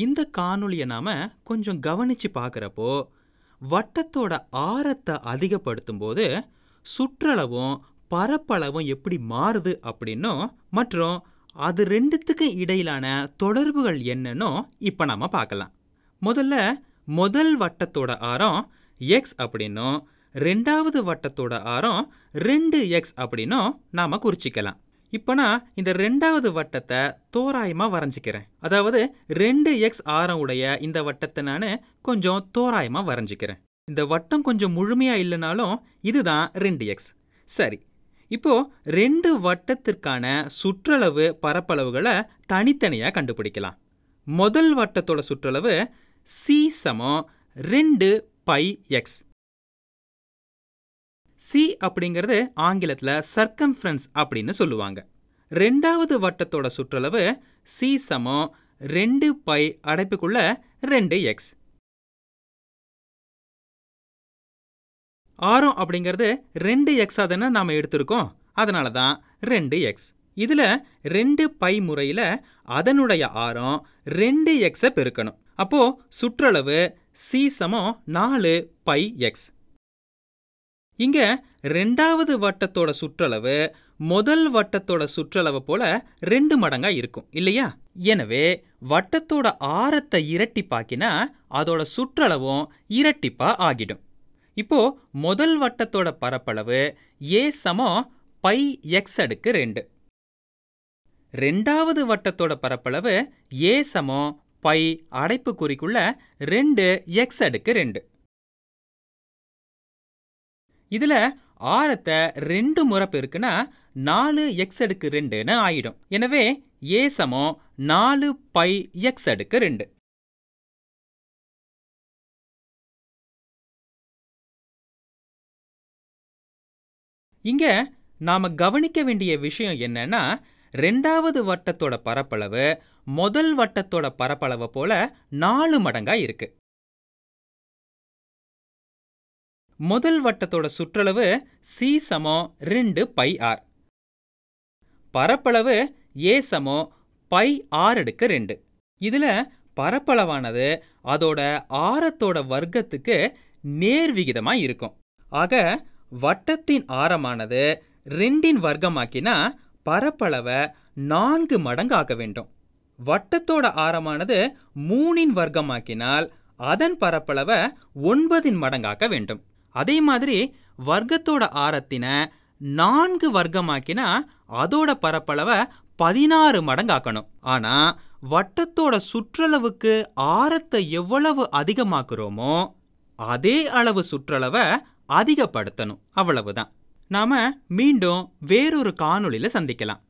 இந்த காணொளியை நாம கொஞ்சம் கவனிச்சு பார்க்குறப்போ வட்டத்தோட ஆரத்தை அதிகப்படுத்தும் போது சுற்றளவும் பரப்பளவும் எப்படி மாறுது அப்படின்னும் மற்றும் அது ரெண்டுத்துக்கு இடையிலான தொடர்புகள் என்னன்னு இப்போ நாம பார்க்கலாம். முதல்ல முதல் வட்டத்தோட ஆரம் எக்ஸ் அப்படின்னும் ரெண்டாவது வட்டத்தோட ஆரம் ரெண்டு எக்ஸ் அப்படின்னும் நாம குறிச்சிக்கலாம். இப்போ நான் இந்த ரெண்டாவது வட்டத்தை தோராயமாக வரைஞ்சிக்கிறேன். அதாவது ரெண்டு எக்ஸ் ஆரம் உடைய இந்த வட்டத்தை நான் கொஞ்சம் தோராயமாக வரைஞ்சிக்கிறேன். இந்த வட்டம் கொஞ்சம் முழுமையாக இல்லைனாலும் இதுதான் ரெண்டு எக்ஸ் சரி இப்போ ரெண்டு வட்டத்திற்கான சுற்றளவு பரப்பளவுகளை தனித்தனியாக கண்டுபிடிக்கலாம். முதல் வட்டத்தோட சுற்றளவு சி சமம் ரெண்டு பை எக்ஸ் சி அப்படிங்கிறது ஆங்கிலத்தில் சர்க்கம்ஃபரன்ஸ் அப்படின்னு சொல்லுவாங்க. ரெண்டாவது வட்டத்தோட சுற்றளவு சி சமம் ரெண்டு பை அடைப்புக்குள்ள ரெண்டு எக்ஸ் ஆரம் அப்படிங்கிறது ரெண்டு எக்ஸாக தானே நாம் எடுத்திருக்கோம். அதனால தான் ரெண்டு எக்ஸ் இதில் ரெண்டு பை முறையில் அதனுடைய ஆரம் ரெண்டு எக்ஸை பெருக்கணும். அப்போ சுற்றளவு சி சமம் நாலு பை எக்ஸ் இங்க ரெண்டாவது வட்டத்தோட சுற்றளவு முதல் வட்டத்தோட சுற்றளவு போல ரெண்டு மடங்கா இருக்கும் இல்லையா? எனவே வட்டத்தோட ஆரத்தை இரட்டிப்பாக்கினா அதோட சுற்றளவும் இரட்டிப்பா ஆகிடும். இப்போ முதல் வட்டத்தோட பரப்பளவு ஏ சமம் பை எக்ஸ் அடுக்கு ரெண்டு. ரெண்டாவது வட்டத்தோட பரப்பளவு ஏ சமம் பை அடைப்புக்குறிக்குள்ள ரெண்டு எக்ஸ் அடுக்கு ரெண்டு. இதுல ஆரத்தை ரெண்டு முறை பெருக்குனா நாலு எக்ஸ் அடுக்கு ரெண்டுன்னு ஆயிடும். எனவே ஏ சமம் நாலு பை எக்ஸ் அடுக்கு ரெண்டு. இங்க நாம கவனிக்க வேண்டிய விஷயம் என்னன்னா ரெண்டாவது வட்டத்தோட பரப்பளவு முதல் வட்டத்தோட பரப்பளவை போல நாலு மடங்கா இருக்கு. முதல் வட்டத்தோட சுற்றளவு சி சமோ ரெண்டு பை ஆர் பரப்பளவு ஏ சமோ பை ஆர் அடுக்கு ரெண்டு. இதுல பரப்பளவானது அதோட ஆரத்தோட வர்க்கத்துக்கு நேர்விகிதமாக இருக்கும். ஆக வட்டத்தின் ஆரமானது ரெண்டின் வர்க்கமாக்கினா பரப்பளவை நான்கு மடங்கு ஆக்க வேண்டும். வட்டத்தோட ஆரமானது மூணின் வர்க்கமாக்கினால் அதன் பரப்பளவை ஒன்பதின் மடங்காக்க வேண்டும். அதே மாதிரி வர்க்கத்தோட ஆரத்தின நான்கு வர்க்கமாக்கினா அதோட பரப்பளவை பதினாறு மடங்காக்கணும். ஆனா வட்டத்தோட சுற்றளவுக்கு ஆரத்தை எவ்வளவு அதிகமாக்குறோமோ அதே அளவு சுற்றளவை அதிகப்படுத்தணும். அவ்வளவுதான். நாம மீண்டும் வேறொரு காணொளியில் சந்திக்கலாம்.